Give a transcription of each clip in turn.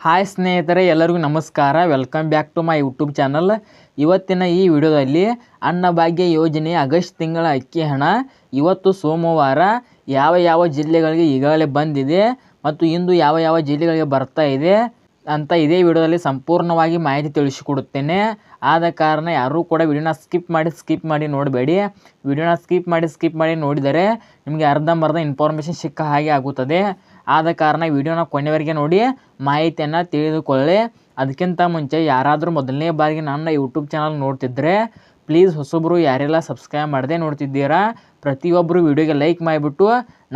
Hi ಸ್ನೇಹಿತರೆ, ಎಲ್ಲರಿಗೂ ನಮಸ್ಕಾರ. Welcome back to my YouTube channel ಇವತ್ತಿನ ಈ ವಿಡಿಯೋದಲ್ಲಿ ಅನ್ನಭಾಗ್ಯ ಯೋಜನೆ ಆಗಸ್ಟ್ ತಿಂಗಳ ಅಕ್ಕಿ ಹಣ. ಇವತ್ತು ಸೋಮವಾರ ಯಾವ ಯಾವ ಜಿಲ್ಲೆಗಳಿಗೆ ಈಗಾಗಲೇ ಬಂದಿದೆ ಮತ್ತು ಇಂದು ಯಾವ ಯಾವ ಜಿಲ್ಲೆಗಳಿಗೆ ಬರ್ತಾ ಇದೆ ಅಂತ ಇದೇ ವಿಡಿಯೋದಲ್ಲಿ ಸಂಪೂರ್ಣವಾಗಿ ಮಾಹಿತಿ ತಿಳಿಸಿಕೊಡುತ್ತೇನೆ. ಆದ ಕಾರಣ ಯಾರೂ ಕೂಡ ವಿಡಿಯೋನ ಸ್ಕಿಪ್ ಮಾಡಿ ಸ್ಕಿಪ್ ಮಾಡಿ ನೋಡಬೇಡಿ. ವಿಡಿಯೋನ ಸ್ಕಿಪ್ ಮಾಡಿ ಸ್ಕಿಪ್ ಮಾಡಿ ನೋಡಿದರೆ ನಿಮಗೆ ಅರ್ಧಂಬರ್ಧ ಇನ್ಫಾರ್ಮೇಷನ್ ಸಿಕ್ಕ ಹಾಗೆ ಆಗುತ್ತದೆ. ಆದ ಕಾರಣ ವಿಡಿಯೋನ ಕೊನೆವರೆಗೆ ನೋಡಿ, ಮಾಹಿತಿಯನ್ನು ತಿಳಿದುಕೊಳ್ಳಿ. ಅದಕ್ಕಿಂತ ಮುಂಚೆ ಯಾರಾದರೂ ಮೊದಲನೇ ಬಾರಿಗೆ ನನ್ನ ಯೂಟ್ಯೂಬ್ ಚಾನಲ್ ನೋಡ್ತಿದ್ದರೆ ಪ್ಲೀಸ್ ಹೊಸೊಬ್ಬರು ಯಾರೆಲ್ಲ ಸಬ್ಸ್ಕ್ರೈಬ್ ಮಾಡದೆ ನೋಡ್ತಿದ್ದೀರಾ ಪ್ರತಿಯೊಬ್ಬರು ವಿಡಿಯೋಗೆ ಲೈಕ್ ಮಾಡಿಬಿಟ್ಟು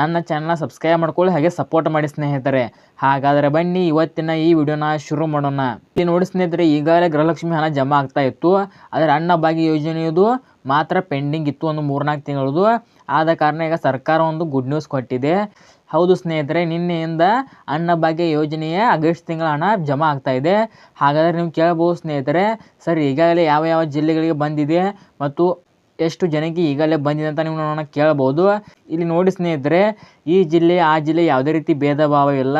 ನನ್ನ ಚಾನಲ್ನ ಸಬ್ಸ್ಕ್ರೈಬ್ ಮಾಡ್ಕೊಳ್ಳಿ, ಹಾಗೆ ಸಪೋರ್ಟ್ ಮಾಡಿ ಸ್ನೇಹಿತರೆ. ಹಾಗಾದರೆ ಬನ್ನಿ, ಇವತ್ತಿನ ಈ ವಿಡಿಯೋನ ಶುರು ಮಾಡೋಣ. ಇಲ್ಲಿ ನೋಡಿ ಸ್ನೇಹಿತರೆ, ಈಗಾಗಲೇ ಗೃಹಲಕ್ಷ್ಮಿ ಹಣ ಜಮಾ ಆಗ್ತಾ ಇತ್ತು. ಆದರೆ ಅನ್ನಭಾಗ್ಯ ಯೋಜನೆಯದು ಮಾತ್ರ ಪೆಂಡಿಂಗ್ ಇತ್ತು ಒಂದು ಮೂರ್ನಾಲ್ಕು ತಿಂಗಳದು. ಆದ ಕಾರಣ ಈಗ ಸರ್ಕಾರ ಒಂದು ಗುಡ್ ನ್ಯೂಸ್ ಕೊಟ್ಟಿದೆ. ಹೌದು ಸ್ನೇಹಿತರೆ, ನಿನ್ನೆಯಿಂದ ಅನ್ನಭಾಗ್ಯ ಯೋಜನೆಯ ಆಗಸ್ಟ್ ತಿಂಗಳ ಹಣ ಜಮಾ ಆಗ್ತಾ ಇದೆ. ಹಾಗಾದರೆ ನೀವು ಕೇಳಬಹುದು ಸ್ನೇಹಿತರೆ, ಸರ್, ಈಗಾಗಲೇ ಯಾವ ಯಾವ ಜಿಲ್ಲೆಗಳಿಗೆ ಬಂದಿದೆ ಮತ್ತು ಎಷ್ಟು ಜನಕ್ಕೆ ಈಗಲೇ ಬಂದಿದೆ ಅಂತ ನೀವು ನನ್ನ ಕೇಳಬಹುದು. ಇಲ್ಲಿ ನೋಡಿ ಸ್ನೇಹಿತರೆ, ಈ ಜಿಲ್ಲೆ, ಆ ಜಿಲ್ಲೆ ಯಾವುದೇ ರೀತಿ ಭೇದ ಭಾವ ಇಲ್ಲ.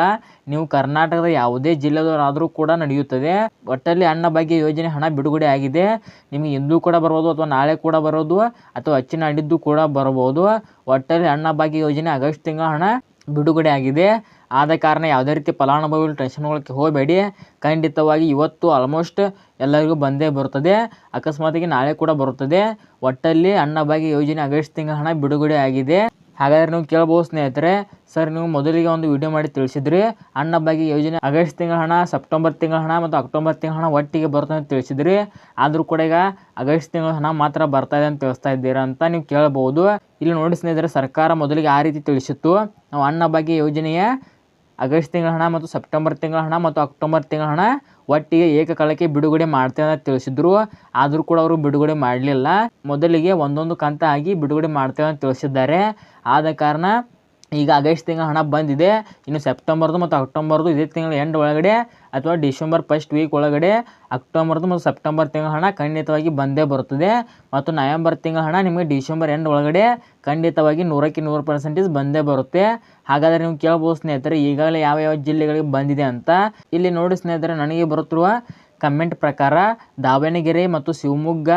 ನೀವು ಕರ್ನಾಟಕದ ಯಾವುದೇ ಜಿಲ್ಲೆದವರಾದರೂ ಕೂಡ ನಡೆಯುತ್ತದೆ. ಒಟ್ಟಲ್ಲಿ ಅನ್ನಭಾಗ್ಯ ಯೋಜನೆ ಹಣ ಬಿಡುಗಡೆ ಆಗಿದೆ. ನಿಮಗೆ ಇಂದು ಕೂಡ ಬರ್ಬೋದು ಅಥವಾ ನಾಳೆ ಕೂಡ ಬರೋದು ಅಥವಾ ಅಚ್ಚಿನ ಅಡಿದ್ದು ಕೂಡ ಬರಬಹುದು. ಒಟ್ಟಲ್ಲಿ ಅನ್ನಭಾಗ್ಯ ಯೋಜನೆ ಆಗಸ್ಟ್ ತಿಂಗಳ ಹಣ ಬಿಡುಗಡೆ ಆಗಿದೆ. ಆದ ಕಾರಣ ಯಾವುದೇ ರೀತಿ ಫಲಾನುಭವಿಗಳು ಟೆನ್ಶನ್ ಮಾಡ್ಲಿಕ್ಕೆ ಹೋಗಬೇಡಿ. ಖಂಡಿತವಾಗಿ ಇವತ್ತು ಆಲ್ಮೋಸ್ಟ್ ಎಲ್ಲರಿಗೂ ಬಂದೇ ಬರುತ್ತದೆ. ಅಕಸ್ಮಾತಿಗೆ ನಾಳೆ ಕೂಡ ಬರುತ್ತದೆ. ಒಟ್ಟಲ್ಲಿ ಅನ್ನಭಾಗ್ಯ ಯೋಜನೆ ಆಗಸ್ಟ್ ತಿಂಗಳ ಹಣ ಬಿಡುಗಡೆ ಆಗಿದೆ. ಹಾಗಾದರೆ ನೀವು ಕೇಳ್ಬೋದು ಸ್ನೇಹಿತರೆ, ಸರ್, ನೀವು ಮೊದಲಿಗೆ ಒಂದು ವಿಡಿಯೋ ಮಾಡಿ ತಿಳಿಸಿದ್ರಿ. ಅನ್ನಭಾಗ್ಯ ಯೋಜನೆ ಆಗಸ್ಟ್ ತಿಂಗಳ ಹಣ, ಸೆಪ್ಟೆಂಬರ್ ತಿಂಗಳ ಹಣ ಮತ್ತು ಅಕ್ಟೋಬರ್ ತಿಂಗಳ ಹಣ ಒಟ್ಟಿಗೆ ಬರ್ತದೆ ಅಂತ ತಿಳಿಸಿದ್ರಿ. ಆದರೂ ಕೂಡ ಈಗ ಆಗಸ್ಟ್ ತಿಂಗಳ ಹಣ ಮಾತ್ರ ಬರ್ತಾ ಅಂತ ತಿಳಿಸ್ತಾ ಇದ್ದೀರಾ ಅಂತ ನೀವು ಕೇಳ್ಬೋದು. ಇಲ್ಲಿ ನೋಡಿ ಸ್ನೇಹಿತರೆ, ಸರ್ಕಾರ ಮೊದಲಿಗೆ ಆ ರೀತಿ ತಿಳಿಸಿತ್ತು. ನಾವು ಅನ್ನಭಾಗ್ಯ ಯೋಜನೆಯ ಆಗಸ್ಟ್ ತಿಂಗಳ ಹಣ ಮತ್ತು ಸೆಪ್ಟೆಂಬರ್ ತಿಂಗಳ ಹಣ ಮತ್ತು ಅಕ್ಟೋಬರ್ ತಿಂಗಳ ಹಣ ಒಟ್ಟಿಗೆ ಏಕಕಾಲಕ್ಕೆ ಬಿಡುಗಡೆ ಮಾಡ್ತೇವೆ ಅಂತ ತಿಳಿಸಿದ್ರು. ಆದರೂ ಕೂಡ ಅವರು ಬಿಡುಗಡೆ ಮಾಡಲಿಲ್ಲ. ಮೊದಲಿಗೆ ಒಂದೊಂದು ಕಂತಾಗಿ ಬಿಡುಗಡೆ ಮಾಡ್ತೇವೆ ಅಂತ ತಿಳಿಸಿದ್ದಾರೆ. ಆದ ಕಾರಣ ಈಗ ಆಗಸ್ಟ್ ತಿಂಗಳ ಹಣ ಬಂದಿದೆ. ಇನ್ನು ಸೆಪ್ಟೆಂಬರ್ದು ಮತ್ತು ಅಕ್ಟೋಬರ್ದು ಇದೇ ತಿಂಗಳ ಎಂಡ್ ಒಳಗಡೆ ಅಥವಾ ಡಿಸೆಂಬರ್ ಫಸ್ಟ್ ವೀಕ್ ಒಳಗಡೆ ಅಕ್ಟೋಬರ್ದು ಮತ್ತು ಸೆಪ್ಟೆಂಬರ್ ತಿಂಗಳ ಹಣ ಖಂಡಿತವಾಗಿ ಬಂದೇ ಬರುತ್ತದೆ. ಮತ್ತು ನವೆಂಬರ್ ತಿಂಗಳ ಹಣ ನಿಮಗೆ ಡಿಸೆಂಬರ್ ಎಂಡ್ ಒಳಗಡೆ ಖಂಡಿತವಾಗಿ ನೂರಕ್ಕೆ ನೂರು ಪರ್ಸೆಂಟೇಜ್ ಬಂದೇ ಬರುತ್ತೆ. ಹಾಗಾದರೆ ನೀವು ಕೇಳ್ಬೋದು ಸ್ನೇಹಿತರೆ, ಈಗಾಗಲೇ ಯಾವ ಯಾವ ಜಿಲ್ಲೆಗಳಿಗೆ ಬಂದಿದೆ ಅಂತ. ಇಲ್ಲಿ ನೋಡಿ ಸ್ನೇಹಿತರೆ, ನನಗೆ ಬರುತ್ತಿರುವ ಕಮೆಂಟ್ ಪ್ರಕಾರ ದಾವಣಗೆರೆ ಮತ್ತು ಶಿವಮೊಗ್ಗ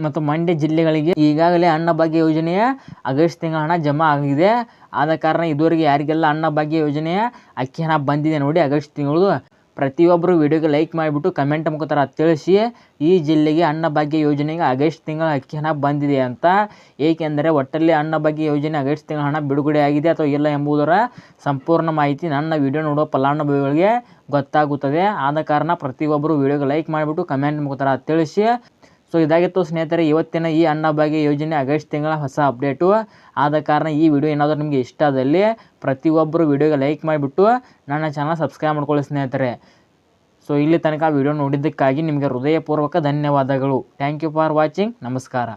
ಮತ್ತು ಮಂಡ್ಯ ಜಿಲ್ಲೆಗಳಿಗೆ ಈಗಾಗಲೇ ಅನ್ನಭಾಗ್ಯ ಯೋಜನೆಯ ಆಗಸ್ಟ್ ತಿಂಗಳ ಹಣ ಜಮಾ ಆಗಿದೆ. ಆದ ಕಾರಣ ಇದುವರೆಗೆ ಯಾರಿಗೆಲ್ಲ ಅನ್ನಭಾಗ್ಯ ಯೋಜನೆಯ ಅಕ್ಕಿ ಹಣ ಬಂದಿದೆ ನೋಡಿ ಆಗಸ್ಟ್ ತಿಂಗಳು ಪ್ರತಿಯೊಬ್ಬರು ವಿಡಿಯೋಗೆ ಲೈಕ್ ಮಾಡಿಬಿಟ್ಟು ಕಮೆಂಟ್ ಮುಖಾಂತರ ತಿಳಿಸಿ ಈ ಜಿಲ್ಲೆಗೆ ಅನ್ನಭಾಗ್ಯ ಯೋಜನೆಗೆ ಆಗಸ್ಟ್ ತಿಂಗಳ ಅಕ್ಕಿ ಹಣ ಬಂದಿದೆ ಅಂತ. ಏಕೆಂದರೆ ಒಟ್ಟಲ್ಲಿ ಅನ್ನಭಾಗ್ಯ ಯೋಜನೆ ಆಗಸ್ಟ್ ತಿಂಗಳ ಹಣ ಬಿಡುಗಡೆ ಆಗಿದೆ ಅಥವಾ ಇಲ್ಲ ಎಂಬುದರ ಸಂಪೂರ್ಣ ಮಾಹಿತಿ ನನ್ನ ವಿಡಿಯೋ ನೋಡುವ ಫಲಾನುಭವಿಗಳಿಗೆ ಗೊತ್ತಾಗುತ್ತದೆ. ಆದ ಕಾರಣ ಪ್ರತಿಯೊಬ್ಬರು ವಿಡಿಯೋಗೆ ಲೈಕ್ ಮಾಡಿಬಿಟ್ಟು ಕಮೆಂಟ್ ಮುಖಾಂತರ ತಿಳಿಸಿ ಸೊ ಇದಾಗಿತ್ತು ಸ್ನೇಹಿತರೆ, ಇವತ್ತಿನ ಈ ಅನ್ನಭಾಗ್ಯ ಯೋಜನೆ ಆಗಸ್ಟ್ ತಿಂಗಳ ಹೊಸ ಅಪ್ಡೇಟು. ಆದ ಕಾರಣ ಈ ವಿಡಿಯೋ ಏನಾದರೂ ನಿಮಗೆ ಇಷ್ಟ ಆದಲ್ಲಿ ಪ್ರತಿಯೊಬ್ಬರು ವಿಡಿಯೋಗೆ ಲೈಕ್ ಮಾಡಿಬಿಟ್ಟು ನನ್ನ ಚಾನಲ್ ಸಬ್ಸ್ಕ್ರೈಬ್ ಮಾಡ್ಕೊಳ್ಳಿ ಸ್ನೇಹಿತರೆ. ಸೊ ಇಲ್ಲಿ ತನಕ ವಿಡಿಯೋ ನೋಡಿದ್ದಕ್ಕಾಗಿ ನಿಮಗೆ ಹೃದಯಪೂರ್ವಕ ಧನ್ಯವಾದಗಳು. ಥ್ಯಾಂಕ್ ಯು ಫಾರ್ ವಾಚಿಂಗ್ ನಮಸ್ಕಾರ.